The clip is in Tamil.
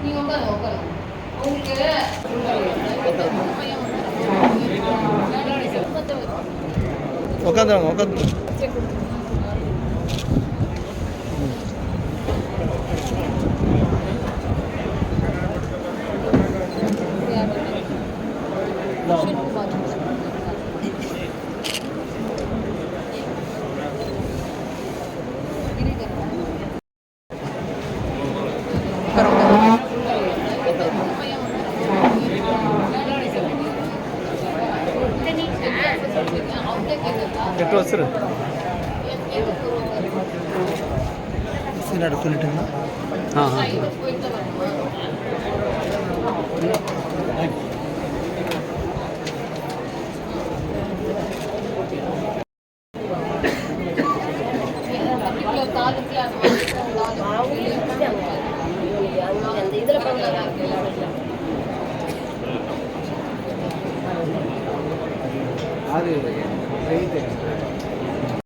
நீங்க உட்காருங்க உட்காருங்க உங்களுக்கு உட்காந்துருவாங்க உட்காந்து எட்டு வருஷம் சீனாட சொல்லிட்டுங்களா? ஆ ஆ. அந்த இதுல பண்ணலாம் அது